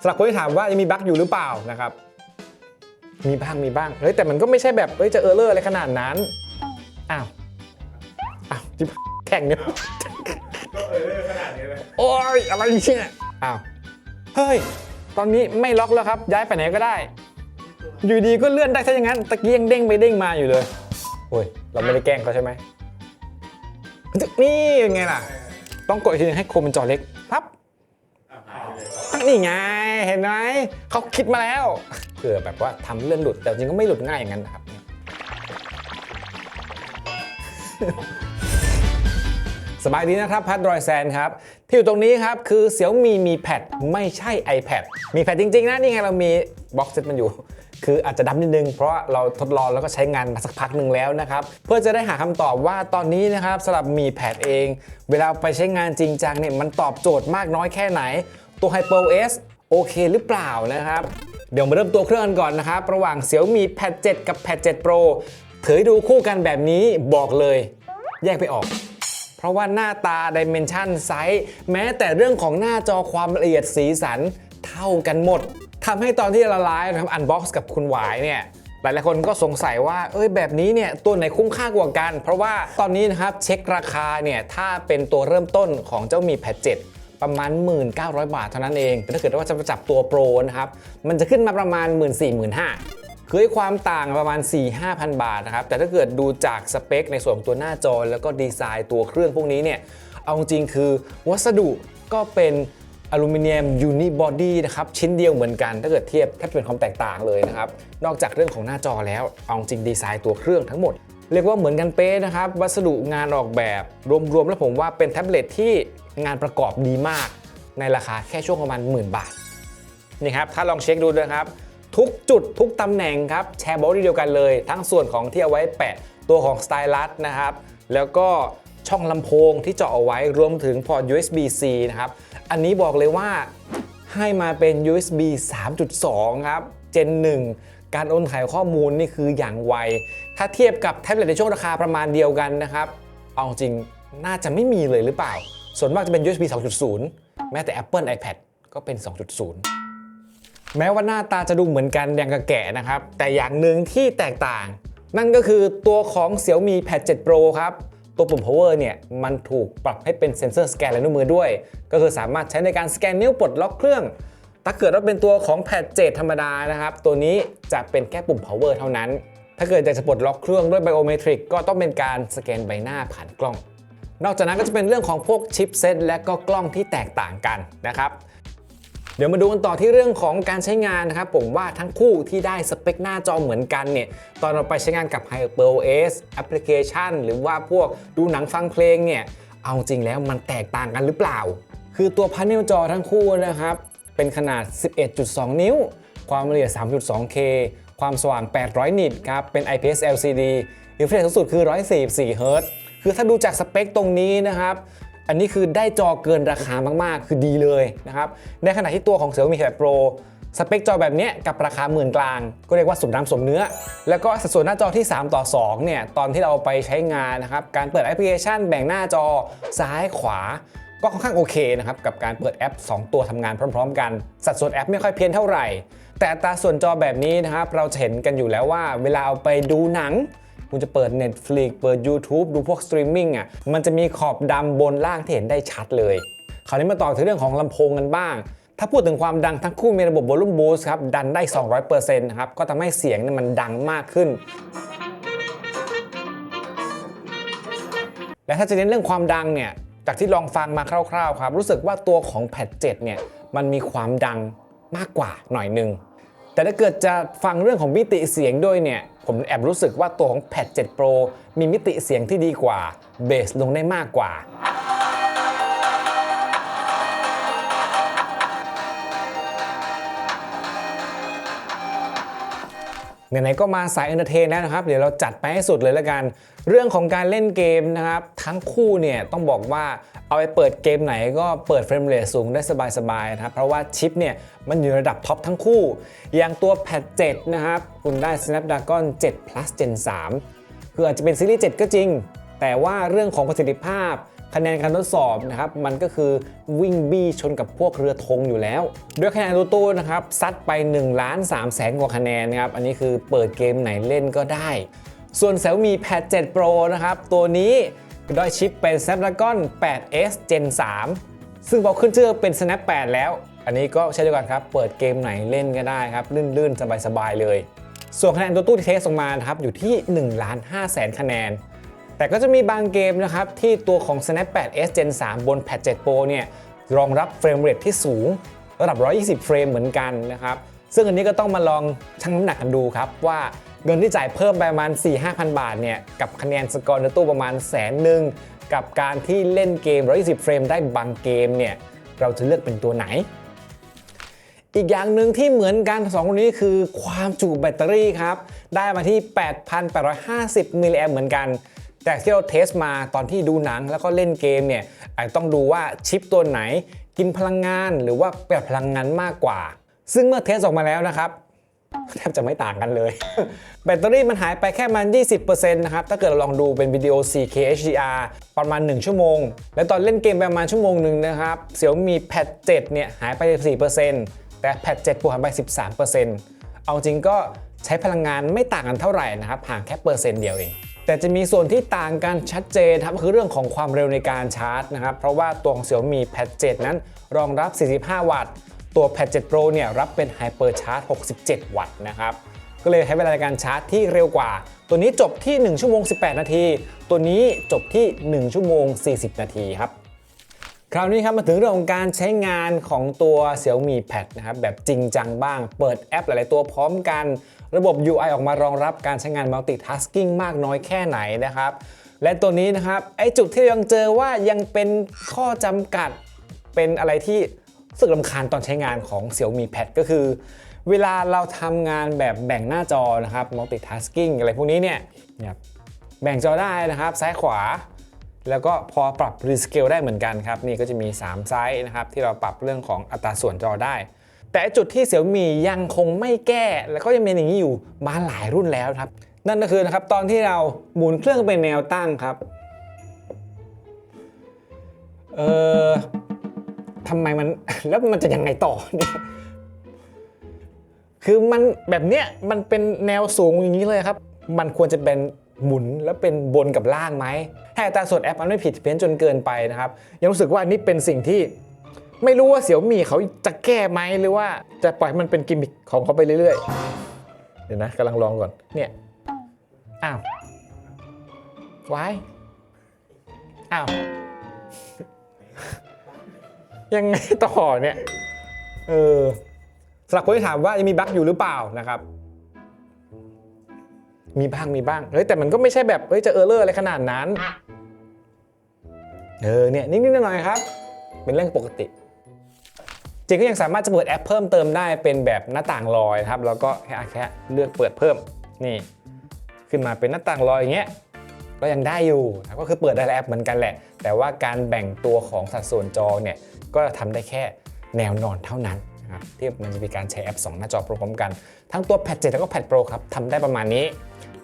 สำหรับคนที่ถามว่ายังมีบั๊กอยู่หรือเปล่านะครับ มีบ้างมีบ้างเฮ้ยแต่มันก็ไม่ใช่แบบเฮ้ยจะเออร์เลอร์อะไรขนาดนั้นอ้าวอ้าวที่แข่งเนี่ยก็เออขนาดนี้เลยโอ้ยอะไรเนี่ยอ้าวเฮ้ยตอนนี้ไม่ล็อกแล้วครับ ย้ายไปไหนก็ได้ อยู่ดีก็เลื่อนได้ซะอย่างนั้นตะกี้ยังเด้งไปเด้งมาอยู่เลยโอ้ยเราไม่ได้แกล้งเขาใช่ไหมนี่เป็นไงล่ะ ต้องกดอีกทีนึงให้โคมเป็นจอเล็ก นี่ไง เห็นไหมเขาคิดมาแล้วเผื่อแบบว่าทำเลื่อนหลุด แต่จริงก็ไม่หลุดง่ายอย่างนั้นนะครับ สบายดีนะครับ พัดรอยแซนครับ ที่อยู่ตรงนี้ครับ คือเสี่ยวมีมีแพดไม่ใช่ iPad มีแพดจริง ๆ นะ นี่ไงเรามีบ็อกเซตมันอยู่ คืออาจจะดำนิดนึง เพราะเราทดลองแล้วก็ใช้งานมาสักพักหนึ่งแล้วนะครับ เพื่อจะได้หาคำตอบว่าตอนนี้นะครับสำหรับมีแพดเอง เวลาไปใช้งานจริงจังเนี่ยมันตอบโจทย์มากน้อยแค่ไหน ตัว HyperOS โอเคหรือเปล่านะครับ เดี๋ยวมาเริ่มตัวเครื่องกันก่อนนะครับ ระหว่าง Xiaomi Pad 7 กับ Pad 7 Pro ถือดูคู่กันแบบนี้บอกเลย แยกไปออก เพราะว่าหน้าตาดิเมนชันไซส์แม้แต่เรื่องของหน้าจอความละเอียดสีสันเท่ากันหมดทำให้ตอนที่เราไลฟ์นะครับอันบ็อกซ์กับคุณหวายเนี่ยหลายๆคนก็สงสัยว่า เอ้ยแบบนี้เนี่ยตัวไหนคุ้มค่ากว่ากัน เพราะว่าตอนนี้นะครับเช็คราคาเนี่ยถ้าเป็นตัวเริ่มต้นของเจ้ามีแพด7 ประมาณ 1,900 บาทเท่านั้นเองแต่ถ้าเกิดว่าจะจับตัวโปรนะครับ มันจะขึ้นมาประมาณ 1 4 0 0 0 0คือให้ความต่างประมาณ 4-5,000 บาทนะครับ แต่ถ้าเกิดดูจากสเปคในส่วนของตัวหน้าจอ แล้วก็ดีไซน์ตัวเครื่องพวกนี้เนี่ย เอาจริงคือวัสดุก็เป็นอลูมิเนียมยูนิบอดี้นะครับ ชิ้นเดียวเหมือนกันถ้าเกิดเทียบแทบเป็นความแตกต่างเลยนะครับ นอกจากเรื่องของหน้าจอแล้ว เอาจริงดีไซน์ตัวเครื่องทั้งหมด เรียกว่าเหมือนกันเป๊ะนะครับ วัสดุงานออกแบบรวมๆแล้วผมว่าเป็นแท็บเล็ตที่ งานประกอบดีมาก ในราคาแค่ช่วงประมาณหมื่นบาทนี่ครับถ้าลองเช็คดูนะครับ ทุกจุดทุกตำแหน่งครับแชร์บอดี้เดียวกันเลย ทั้งส่วนของที่เอาไว้แปะตัวของสไตลัสนะครับแล้วก็ช่องลำโพงที่เจาะเอาไว้รวมถึงพอร์ต USB-C นะครับอันนี้บอกเลยว่าให้มาเป็น USB 3.2 ครับ Gen 1 การโอนถ่ายข้อมูลนี่คืออย่างไว ถ้าเทียบกับแท็บเล็ตในช่วงราคาประมาณเดียวกันนะครับ เอาจริงน่าจะไม่มีเลยหรือเปล่า ส่วนมากจะเป็น USB 2.0 แม้แต่ Apple iPad ก็เป็น 2.0 แม้ว่าหน้าตาจะดูเหมือนกันอย่างกับแกะนะครับ แต่อย่างหนึ่งที่แตกต่าง นั่นก็คือตัวของ Xiaomi Pad 7 Pro ครับตัวปุ่ม power เนี่ยมันถูกปรับให้เป็นเซ็นเซอร์สแกนลายนิ้วมือด้วย ก็คือสามารถใช้ในการสแกนนิ้วปลดล็อกเครื่อง ถ้าเกิดว่าเป็นตัวของ Pad 7ธรรมดานะครับ ตัวนี้จะเป็นแค่ปุ่ม power เท่านั้น ถ้าเกิดอยากจะปลดล็อกเครื่องด้วย biometric ก็ต้องเป็นการสแกนใบหน้าผ่านกล้อง นอกจากนั้นก็จะเป็นเรื่องของพวกชิปเซตและก็กล้องที่แตกต่างกันนะครับเดี๋ยวมาดูกันต่อที่เรื่องของการใช้งานนะครับ ผมว่าทั้งคู่ที่ได้สเปคหน้าจอเหมือนกันเนี่ย ตอนเราไปใช้งานกับ HyperOS แอปพลิเคชัน หรือว่าพวกดูหนังฟังเพลงเนี่ย เอาจริงแล้วมันแตกต่างกันหรือเปล่า คือตัวพาเนลจอทั้งคู่นะครับ เป็นขนาด 11.2 นิ้ว ความละเอียด 3.2K ความสว่าง 800 นิตครับ เป็น IPS LCD รีเฟรชสูงสุดคือ 144เฮิรต คือถ้าดูจากสเปคตรงนี้นะครับ อันนี้คือได้จอเกินราคามากๆ คือดีเลยนะครับ ในขณะที่ตัวของ Xiaomi Pad Pro สเปคจอแบบนี้กับราคาหมื่นกลาง ก็เรียกว่าสมน้ำสมเนื้อ แล้วก็สัดส่วนหน้าจอที่ 3 ต่อ 2 เนี่ย ตอนที่เราไปใช้งานนะครับ การเปิดแอปพลิเคชันแบ่งหน้าจอซ้ายขวา ก็ค่อนข้างโอเคนะครับ กับการเปิดแอป 2 ตัวทำงานพร้อม ๆ กัน สัดส่วนแอปไม่ค่อยเพี้ยนเท่าไหร่ แต่ตาส่วนจอแบบนี้นะครับเราจะเห็นกันอยู่แล้วว่า เวลาเอาไปดูหนัง คุณจะเปิด Netflix เปิด YouTube ดูพวกสตรีมมิ่งอะมันจะมีขอบดำบนล่างที่เห็นได้ชัดเลย คราวนี้มาต่อถึงเรื่องของลำโพงกันบ้างถ้าพูดถึงความดังทั้งคู่มีระบบ Volume Boost ครับ ดันได้ 200%นะครับ ก็ทำให้เสียงนี่มันดังมากขึ้น และถ้าจะเน้นเรื่องความดังเนี่ย จากที่ลองฟังมาคร่าวๆครับ รู้สึกว่าตัวของแพด7เนี่ย มันมีความดังมากกว่าหน่อยนึง แต่ถ้าเกิดจะฟังเรื่องของมิติเสียงด้วยเนี่ย ผมแอบรู้สึกว่าตัวของ Pad 7 Pro มีมิติเสียงที่ดีกว่า เบสลงได้มากกว่า ไหนๆก็มาสายเอนเตอร์เทนแล้วนะครับ เดี๋ยวเราจัดไปให้สุดเลยล้วกัน เรื่องของการเล่นเกมนะครับ ทั้งคู่เนี่ยต้องบอกว่าเอาไปเปิดเกมไหนก็เปิดเฟรมเรทสูงได้สบายๆนะครับ เพราะว่าชิปเนี่ยมันอยู่ระดับท็อปทั้งคู่ อย่างตัว Pad 7นะครับ คุณได้ Snapdragon 7 Plus Gen 3 คืออาจจะเป็นซีรีส์ 7 ก็จริง แต่ว่าเรื่องของประสิทธิภาพ คะแนนการทดสอบนะครับมันก็คือวิ่งบี้ชนกับพวกเรือธงอยู่แล้ว ด้วยคะแนนตัวตู้นะครับซัดไป1ล้าน3แสนกว่าคะแนนนะครับอันนี้คือเปิดเกมไหนเล่นก็ได้ ส่วน Xiaomi Pad 7 Pro นะครับตัวนี้ด้ชิปเป็น Snapdragon 8s Gen 3 ซึ่งพอขึ้นชื่อเป็น Snap 8 แล้ว อันนี้ก็ใช่ด้วกันครับ เปิดเกมไหนเล่นก็ได้ครับ ลื่นๆ สบายๆ เลย ส่วนคะแนนตัวตู้ที่เทสออกมาครับ อยู่ที่1ล้าน5แสนคะแนน แต่ก็จะมีบางเกมนะครับที่ตัวของ Snap 8s Gen 3 บน Pad 7 Pro เนี่ยรองรับเฟรมเรทที่สูงระดับ 120 เฟรมเหมือนกันนะครับ ซึ่งอันนี้ก็ต้องมาลองชั่งน้ำหนักกันดูครับ ว่าเงินที่จ่ายเพิ่มไปประมาณ 4-5,000 บาทเนี่ยกับคะแนนสกอร์ในตู้ประมาณแสนหนึ่งกับการที่เล่นเกม 120 เฟรมได้บางเกมเนี่ยเราจะเลือกเป็นตัวไหน อีกอย่างหนึ่งที่เหมือนกันสองคนนี้คือความจุแบตเตอรี่ครับ ได้มาที่ 8,850มิลลิแอมเหมือนกัน แต่ที่เราเทสมาตอนที่ดูหนังแล้วก็เล่นเกมเนี่ยอาจต้องดูว่าชิปตัวไหนกินพลังงานหรือว่าประหยัดพลังงานมากกว่า ซึ่งเมื่อเทสออกมาแล้วนะครับแทบจะไม่ต่างกันเลย แบตเตอรี่มันหายไปแค่มัน 20%นะครับ ถ้าเกิดเราลองดูเป็นวิดีโอ 4K HDR ประมาณ 1 ชั่วโมง แล้วตอนเล่นเกมประมาณชั่วโมงหนึ่งนะครับ Xiaomi Pad 7เนี่ยหายไป4%แต่ Pad 7 Pro หายไป 13%เอาจริงก็ใช้พลังงานไม่ต่างกันเท่าไหร่นะครับห่างแค่เปอร์เซ็นต์เดียวเอง แต่จะมีส่วนที่ต่างกันชัดเจนครับคือเรื่องของความเร็วในการชาร์จนะครับ เพราะว่าตัวของ Xiaomi Pad 7 นั้นรองรับ 45 วัตต์ ตัว Pad 7 Pro เนี่ยรับเป็น Hyper Charge 67 วัตต์นะครับก็เลยใช้เวลาในการชาร์จที่เร็วกว่า ตัวนี้จบที่ 1 ชั่วโมง 18 นาที ตัวนี้จบที่ 1 ชั่วโมง 40 นาทีครับ คราวนี้ครับมาถึงเรื่องของการใช้งานของตัว Xiaomi Pad นะครับแบบจริงจังบ้าง เปิดแอปหลาย ๆ ตัวพร้อมกัน ระบบ UI ออกมารองรับการใช้งาน multitasking มากน้อยแค่ไหนนะครับ และตัวนี้นะครับไอจุดที่ยังเจอว่ายังเป็นข้อจำกัดเป็นอะไรที่สึกลำคาญตอนใช้งานของ Xiaomi Pad ก็คือ เวลาเราทำงานแบบแบ่งหน้าจอนะครับ multitasking อะไรพวกนี้เนี่ยเนี่ยแบ่งจอได้นะครับซ้ายขวา แล้วก็พอปรับ rescale ได้เหมือนกันครับ นี่ก็จะมี 3 ไซส์นะครับ ที่เราปรับเรื่องของอัตราส่วนจอได้ แต่จุดที่เสี่ยมียังคงไม่แก้ แล้วก็ยังเป็นอย่างนี้อยู่มาหลายรุ่นแล้วครับ นั่นก็คือนะครับตอนที่เราหมุนเครื่องเป็นแนวตั้งครับเออทำไมมันแล้วมันจะยังไงต่อเนี่ยคือมันแบบเนี้ยมันเป็นแนวสูงอย่างนี้เลยครับ มันควรจะเป็นหมุนแล้วเป็นบนกับล่างไหมให้อัตราส่วนแอปมันไม่ผิดเพี้ยนจนเกินไปนะครับ ยังรู้สึกว่านี่เป็นสิ่งที่ ไม่รู้ว่าเสี่ยวมี่เขาจะแก้ไหมหรือว่าจะปล่อยมันเป็นกิมมิคของเขาไปเรื่อยๆ เดี๋ยวนะกำลังลองก่อน เนี่ย อ้าววายอ้าว ยังไงต่อเนี่ย เออสำหรับคนที่ถามว่ายังมีบั๊กอยู่หรือเปล่านะครับ มีบ้างมีบ้าง เฮ้ยแต่มันก็ไม่ใช่แบบ เฮ้ยจะเออร์เลอร์อะไรขนาดนั้น เออเนี่ยนิดๆหน่อยๆครับ เป็นเรื่องปกติ จริงก็ยังสามารถจะเปิดแอปเพิ่มเติมได้เป็นแบบหน้าต่างลอยนะครับแล้วก็แค่แค่เลือกเปิดเพิ่มนี่ ขึ้นมาเป็นหน้าต่างลอยอย่างเงี้ยก็ยังได้อยู่นะก็คือเปิดได้แล้วแอปเหมือนกันแหละ แต่ว่าการแบ่งตัวของสัดส่วนจอเนี่ยก็ทำได้แค่แนวนอนเท่านั้นนะครับที่มันจะมีการใช้แอป 2 หน้าจอพร้อมกัน ทั้งตัว Pad 7แล้วก็ Pad Pro ครับทำได้ประมาณนี้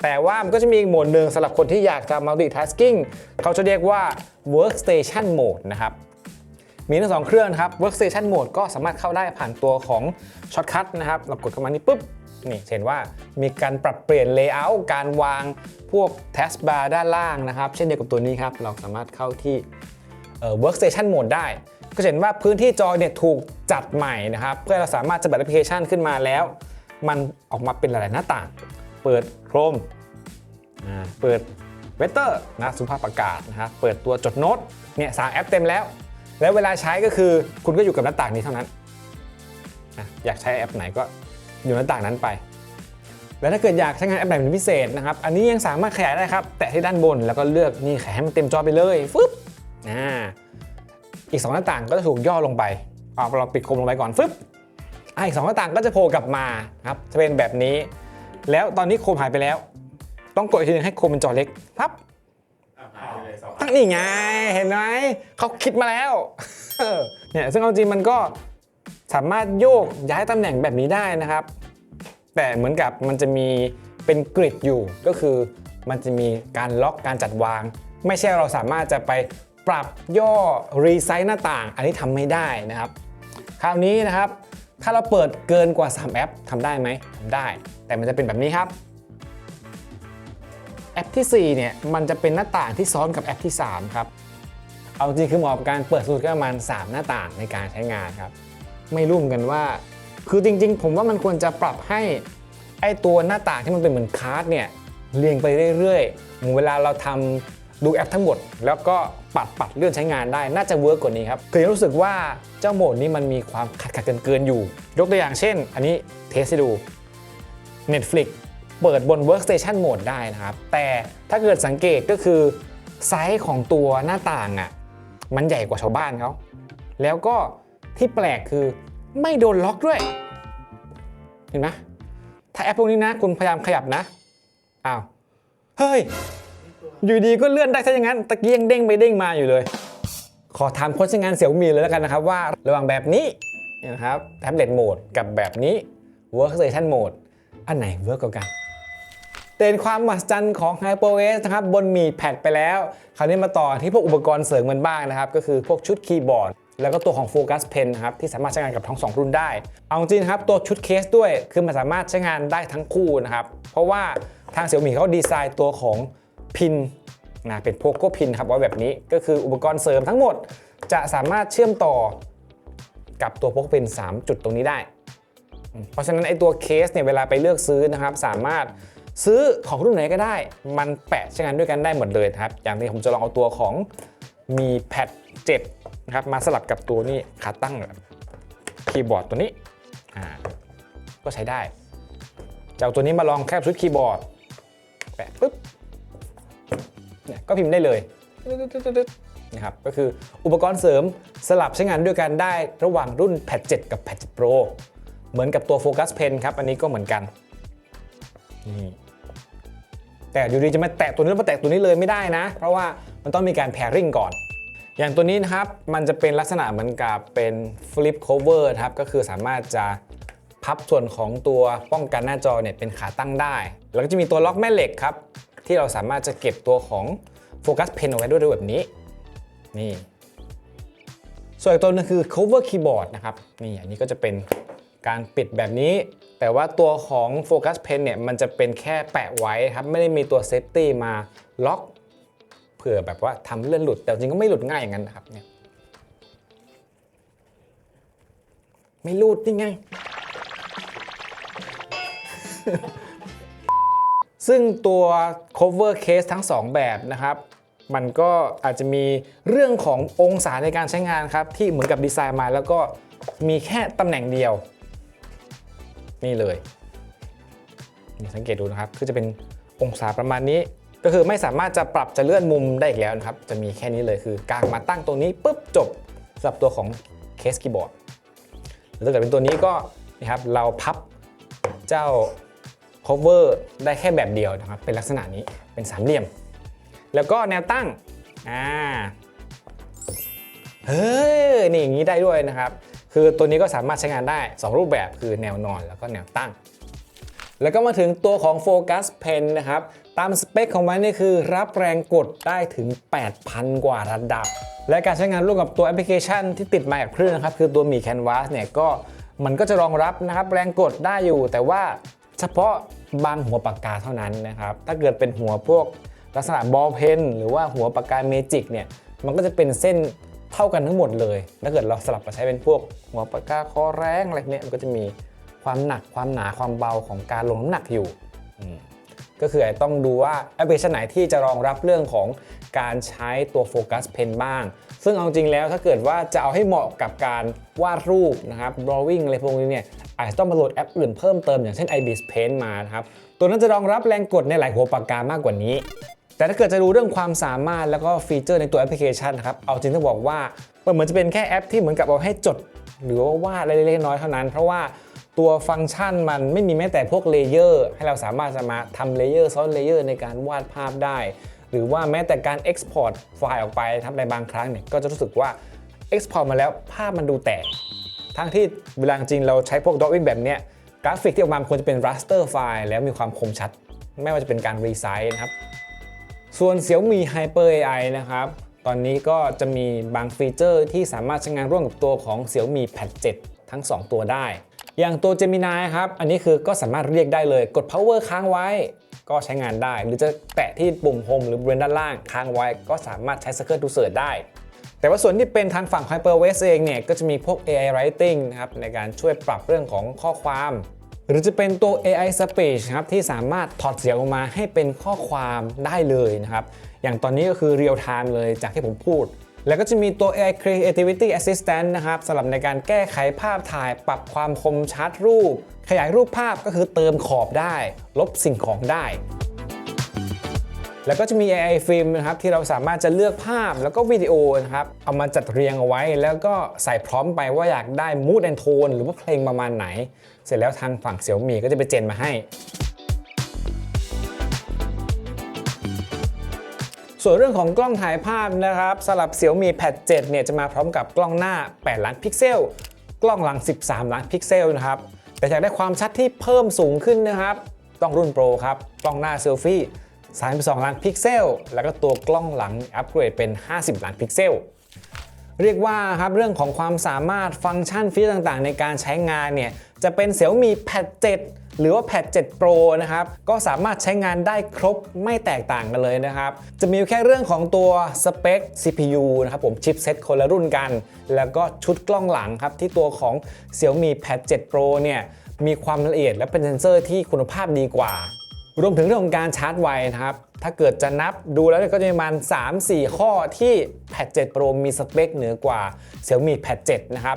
แต่ว่ามันก็จะมีอีกโหมดหนึ่งสำหรับคนที่อยากจะ multitasking เขาจะเรียกว่า workstation mode นะครับ มีทั้งสองเครื่องนะครับ workstation mode ก็สามารถเข้าได้ผ่านตัวของ shortcut นะครับ เรากดเข้ามานี่ปุ๊บ นี่เห็นว่ามีการปรับเปลี่ยน layout การวางพวก taskbar ด้านล่างนะครับ เช่นเดียวกับตัวนี้ครับ เราสามารถเข้าที่เอ่อ workstation mode ได้ ก็เห็นว่าพื้นที่จอเนี่ยถูกจัดใหม่นะครับ เพื่อเราสามารถจัดแอปพลิเคชันขึ้นมาแล้ว มันออกมาเป็นหลายๆหน้าต่าง เปิด Chrome อ่าเปิดเวเตอร์นะสุภาพอากาศนะครับเปิดตัวจดโน้ตเนี่ยสาแอปเต็มแล้ว แล้วเวลาใช้ก็คือคุณก็อยู่กับหน้าต่างนี้เท่านั้นอะอยากใช้แอปไหนก็อยู่หน้าต่างนั้นไป แล้วถ้าเกิดอยากใช้งานแอปไหนเป็นพิเศษนะครับ อันนี้ยังสามารถขยายได้ครับ แตะที่ด้านบนแล้วก็เลือกนี่ขยายให้มันเต็มจอไปเลยฟึบอ่าอีก 2 หน้าต่างก็จะถูกย่อลงไปเอาเราปิดโคมลงไปก่อนฟึบอีกสองหน้าต่างก็จะโผล่กลับมาครับจะเป็นแบบนี้ แล้วตอนนี้โคมหายไปแล้ว ต้องกดอีกทีนึงให้โคมเป็นจอเล็กพับ ตั้งนี่ไง เห็นไหมเขาคิดมาแล้ว เนี่ยซึ่งเอาจริงมันก็สามารถโยกย้ายตำแหน่งแบบนี้ได้นะครับ แต่เหมือนกับมันจะมีเป็นกริดอยู่ก็คือมันจะมีการล็อกการจัดวาง ไม่ใช่เราสามารถจะไปปรับย่อรีไซส์หน้าต่าง อันนี้ทำไม่ได้นะครับ คราวนี้นะครับ ถ้าเราเปิดเกินกว่า 3 แอปทำได้ไหมทำได้ แต่มันจะเป็นแบบนี้ครับ แอปที่ 4 เนี่ย มันจะเป็นหน้าต่างที่ซ้อนกับแอปที่ 3 ครับ เอาจริงคือเหมาะกับการเปิดสูตรก็ประมาณ 3 หน้าต่างในการใช้งานครับ ไม่รู้เหมือนกันว่า คือจริง ๆ ผมว่ามันควรจะปรับให้ไอตัวหน้าต่างที่มันเป็นเหมือนคาร์ดเนี่ยเรียงไปเรื่อยๆเหมือนเวลาเราทำดูแอปทั้งหมด แล้วก็ปัดปัดเลื่อนใช้งานได้น่าจะเวิร์กกว่านี้ครับคือยังรู้สึกว่าเจ้าโหมดนี้มันมีความขัดขัดเกินเกินอยู่ ยกตัวอย่างเช่น อันนี้เทสให้ดู Netflix เปิดบน Workstation Mode ได้นะครับ แต่ถ้าเกิดสังเกตก็คือไซส์ของตัวหน้าต่างอะมันใหญ่กว่าชาวบ้านเขาแล้วก็ที่แปลกคือไม่โดนล็อกด้วย เห็นไหมถ้าแอปพวกนี้นะ คุณพยายามขยับนะอ้าวเฮ้ย อยู่ดีก็เลื่อนได้ซะอย่างนั้น ตะเกียงเด้งไปเด้งมาอยู่เลย ขอถามคนใช้งานเสี่ยวมีเลยแล้วกันนะครับ ว่าระหว่างแบบนี้นะครับแท็บเล็ตโหมดกับแบบนี้ Workstation Mode อันไหนเวิร์กกว่ากัน เต็นความมหัศจรรย์ของ HyperOS นะครับบนมีแพดไปแล้ว คราวนี้มาต่อที่พวกอุปกรณ์เสริมมันบ้างนะครับ ก็คือพวกชุดคีย์บอร์ดแล้วก็ตัวของโฟกัสเพนนะครับที่สามารถใช้งานกับทั้งสองรุ่นได้ เอาจริงครับตัวชุดเคสด้วยคือมันสามารถใช้งานได้ทั้งคู่นะครับ เพราะว่าทางเสี่ยมี่เขาดีไซน์ตัวของพินนะเป็นโพโกพินครับไว้แบบนี้ก็คืออุปกรณ์เสริมทั้งหมด จะสามารถเชื่อมต่อกับตัวโพกพิน 3 จุดตรงนี้ได้ เพราะฉะนั้นไอตัวเคสเนี่ยเวลาไปเลือกซื้อนะครับสามารถ ซื้อของรุ่นไหนก็ได้ มันแปะใช้งานด้วยกันได้หมดเลยครับ อย่างที่ผมจะลองเอาตัวของมีแพด7นะครับมาสลับกับตัวนี้ขาตั้งคีย์บอร์ดตัวนี้อ่าก็ใช้ได้จะเอาตัวนี้มาลองแคบชุดคีย์บอร์ดแปะปุ๊บเนี่ยก็พิมพ์ได้เลยนะครับก็คืออุปกรณ์เสริมสลับใช้งานด้วยกันได้ระหว่างรุ่นแพด7กับแพด7 Pro เหมือนกับตัวโฟกัสเพนครับ อันนี้ก็เหมือนกันนี่ แต่อยู่ดีจะมาแตะตัวนี้แล้วมาแตะตัวนี้เลยไม่ได้นะ เพราะว่ามันต้องมีการแพ r ริงก่อน อย่างตัวนี้นะครับ มันจะเป็นลักษณะเหมือนกับเป็น flip cover ครับ ก็คือสามารถจะพับส่วนของตัวป้องกันหน้าจอเนี่ยเป็นขาตั้งได้ แล้วก็จะมีตัวล็อกแม่เหล็กครับ ที่เราสามารถจะเก็บตัวของโฟกัสเพนเอาไว้ด้วยแบบนี้ นี่ ส่วนอีกตัวหนึงคือ cover keyboard นะครับ นี่อันนี้ก็จะเป็นการปิดแบบนี้ แต่ว่าตัวของ focus pen เนี่ยมันจะเป็นแค่แปะไว้ครับ ไม่ได้มีตัว safety มาล็อกเผื่อแบบว่าทำเลื่อนหลุด แต่จริงก็ไม่หลุดง่ายอย่างนั้นนะครับเนี่ยไม่หลุดยังไง ซึ่งตัว cover case ทั้ง 2 แบบนะครับ มันก็อาจจะมีเรื่องขององศาในการใช้งานครับ ที่เหมือนกับดีไซน์มาแล้วก็มีแค่ตำแหน่งเดียว นี่เลยนี่สังเกตดูนะครับคือจะเป็นองศาประมาณนี้ ก็คือไม่สามารถจะปรับจะเลื่อนมุมได้อีกแล้วนะครับ จะมีแค่นี้เลยคือกางมาตั้งตรงนี้ปุ๊บจบสำหรับตัวของเคสคีย์บอร์ดหรือถ้าเกิดเป็นตัวนี้ก็นะครับเราพับเจ้า cover ได้แค่แบบเดียวนะครับ เป็นลักษณะนี้เป็นสามเหลี่ยม แล้วก็แนวตั้งอ่าเฮ้ยนี่อย่างนี้ได้ด้วยนะครับ คือตัวนี้ก็สามารถใช้งานได้ 2 รูปแบบคือแนวนอนแล้วก็แนวตั้ง แล้วก็มาถึงตัวของ Focus Pen นะครับ ตามสเปคของมันนี่คือรับแรงกดได้ถึง 8,000 กว่าระดับ และการใช้งานร่วมกับตัวแอปพลิเคชันที่ติดมากับเครื่องนะครับ คือตัวมี Canvas เนี่ยก็มันก็จะรองรับนะครับแรงกดได้อยู่ แต่ว่าเฉพาะบางหัวปากกาเท่านั้นนะครับ ถ้าเกิดเป็นหัวพวกลักษณะบอลเพนหรือว่าหัวปากกาเมจิกเนี่ยมันก็จะเป็นเส้น เท่ากันทั้งหมดเลย ถ้าเกิดเราสลับมาใช้เป็นพวกหัวปากกาคอแรงอะไรเนี่ยมันก็จะมีความหนักความหนาความเบาของการลงน้ำหนักอยู่ก็คือต้องดูว่าแอปพลิเคชันไหนที่จะรองรับเรื่องของการใช้ตัวโฟกัสเพนบ้าง ซึ่งเอาจริงแล้วถ้าเกิดว่าจะเอาให้เหมาะกับการวาดรูปนะครับ drawing อะไรพวกนี้เนี่ยอาจจะต้องมาโหลดแอปอื่นเพิ่มเติมอย่างเช่น IBIS Paint มานะครับ ตัวนั้นจะรองรับแรงกดในหลายหัวปากกามากกว่านี้ แต่ถ้าเกิดจะรู้เรื่องความสามารถแล้วก็ฟีเจอร์ในตัวแอปพลิเคชันนะครับเอาจริงต้องบอกว่ามันเหมือนจะเป็นแค่แอปที่เหมือนกับเอาให้จด หรือว่าวาดเล็กๆน้อยเท่านั้น เพราะว่าตัวฟังก์ชันมันไม่มีแม้แต่พวกเลเยอร์ให้เราสามารถจะมาทำเลเยอร์ซ้อนเลเยอร์ในการวาดภาพได้ หรือว่าแม้แต่การ Export ไฟล์ออกไปทำในบางครั้งเนี่ยก็จะรู้สึกว่า Export มาแล้วภาพมันดูแตกทั้งที่เวลาจริงเราใช้พวก drawing แบบเนี้ยกราฟิกที่ออกมาควรจะเป็น raster ไฟล์แล้วมีความคมชัด ไม่ว่าจะเป็นการรีไซส์นะครับ ส่วน Xiaomi Hyper AI นะครับตอนนี้ก็จะมีบางฟีเจอร์ที่สามารถใช้งานร่วมกับตัวของ Xiaomi Pad 7 ทั้ง 2 ตัวได้ อย่างตัว Gemini ครับ อันนี้คือก็สามารถเรียกได้เลย กด power ค้างไว้ ก็ใช้งานได้ หรือจะแตะที่ปุ่ม home หรือบริเวณด้านล่างค้างไว้ ก็สามารถใช้ Circle to Search ได้ แต่ว่าส่วนที่เป็นทางฝั่ง HyperWest เองเนี่ย ก็จะมีพวก AI Writing นะครับในการช่วยปรับเรื่องของข้อความ หรือจะเป็นตัว AI Speech ครับที่สามารถถอดเสียงออกมาให้เป็นข้อความได้เลยนะครับ อย่างตอนนี้ก็คือ real time เลยจากที่ผมพูด แล้วก็จะมีตัว AI Creativity Assistant นะครับสำหรับในการแก้ไขภาพถ่ายปรับความคมชัดรูป ขยายรูปภาพก็คือเติมขอบได้ ลบสิ่งของได้ แล้วก็จะมี AI ฟิล์มนะครับที่เราสามารถจะเลือกภาพแล้วก็วิดีโอนะครับเอามาจัดเรียงเอาไว้ แล้วก็ใส่พร้อมไปว่าอยากได้ mood and tone หรือว่าเพลงประมาณไหน เสร็จแล้วทางฝั่งเสี่ยมี่ก็จะไปเจนมาให้ ส่วนเรื่องของกล้องถ่ายภาพนะครับสำหรับ Xiaomi Pad 7เนี่ยจะมาพร้อมกับกล้องหน้า 8 ล้านพิกเซล กล้องหลัง 13 ล้านพิกเซลนะครับแต่อยากได้ความชัดที่เพิ่มสูงขึ้นนะครับต้องรุ่นโปรครับกล้องหน้าเซลฟี่32 ล้านพิกเซล แล้วก็ตัวกล้องหลังอัปเกรดเป็น 50 ล้านพิกเซล เรียกว่าครับเรื่องของความสามารถฟังก์ชันฟีเจอร์ต่างๆ ในการใช้งานเนี่ยจะเป็น Xiaomi Pad 7 หรือว่า Pad 7 Pro นะครับ ก็สามารถใช้งานได้ครบไม่แตกต่างกันเลยนะครับ จะมีแค่เรื่องของตัวสเปค CPU นะครับผมชิปเซ็ตคนละรุ่นกัน แล้วก็ชุดกล้องหลังครับ ที่ตัวของ Xiaomi Pad 7 Pro เนี่ยมีความละเอียดและเป็นเซนเซอร์ที่คุณภาพดีกว่ารวมถึงเรื่องของการชาร์จไวนะครับ ถ้าเกิดจะนับดูแล้วก็จะมีประมาณ 3-4 ข้อที่ Pad 7 Pro มีสเปคเหนือกว่า Xiaomi Pad 7 นะครับ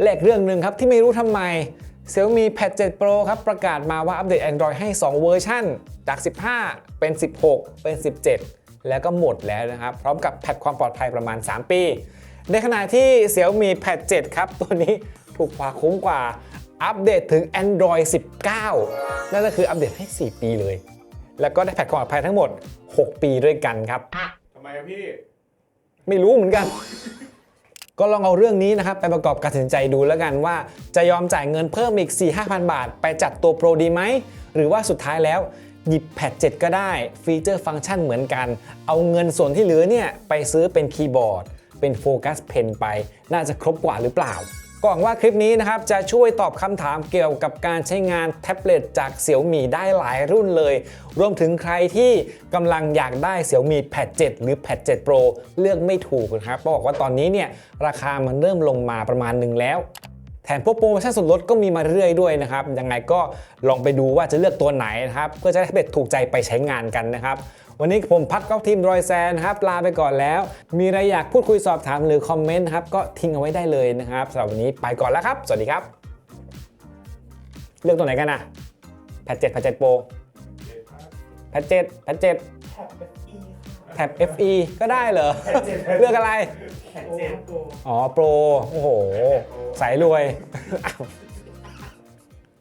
และอีกเรื่องหนึ่งครับที่ไม่รู้ทำไม Xiaomi Pad 7 Pro ครับประกาศมาว่าอัปเดต Android ให้ 2 เวอร์ชันจาก 15 เป็น 16 เป็น 17 แล้วก็หมดแล้วนะครับ พร้อมกับแพทความปลอดภัยประมาณ 3 ปี ในขณะที่ Xiaomi Pad 7 ครับ ตัวนี้ถูกกว่าคุ้มกว่าอัปเดตถึง Android 19 นั่นก็คืออัปเดตให้ 4 ปีเลย แล้วก็ได้แพทความปลอดภัยทั้งหมด 6 ปีด้วยกันครับ ทำไมอะพี่ ไม่รู้เหมือนกัน ก็ลองเอาเรื่องนี้นะครับ ไปประกอบการตัดสินใจดูแล้วกันว่า จะยอมจ่ายเงินเพิ่มอีก 4-5,000 บาท ไปจัดตัวโปรดีไหม หรือว่าสุดท้ายแล้ว หยิบแพด7ก็ได้ ฟีเจอร์ฟังก์ชันเหมือนกัน เอาเงินส่วนที่เหลือเนี่ย ไปซื้อเป็นคีย์บอร์ด เป็นโฟกัสเพนไป น่าจะครบกว่าหรือเปล่า ก็หวังว่าคลิปนี้นะครับจะช่วยตอบคำถามเกี่ยวกับการใช้งานแท็บเล็ตจาก Xiaomi ได้หลายรุ่นเลย รวมถึงใครที่กำลังอยากได้ Xiaomi Pad 7หรือ Pad 7 Pro เลือกไม่ถูกนะครับเพราะบอกว่าตอนนี้เนี่ยราคามันเริ่มลงมาประมาณหนึ่งแล้วแถมพวกโปรโมชั่นส่วนลดก็มีมาเรื่อยด้วยนะครับ ยังไงก็ลองไปดูว่าจะเลือกตัวไหนนะครับ เพื่อจะได้เป็ดถูกใจไปใช้งานกันนะครับ วันนี้ผมพัดก๊อฟทีมรอยแซนนะครับลาไปก่อนแล้ว มีอะไรอยากพูดคุยสอบถามหรือคอมเมนต์นะครับก็ทิ้งเอาไว้ได้เลยนะครับสำหรับวันนี้ไปก่อนแล้วครับ สวัสดีครับ เลือกตัวไหนกันนะแพทเจ็ดแพทเจ็ดโปรแพทเจ็ดแพทเจ็ดแท็บ FE ก็ได้เหรอ เลือกอะไรแขนเจ็บอ๋อ โปร โอ้โห สายรวยอ้าว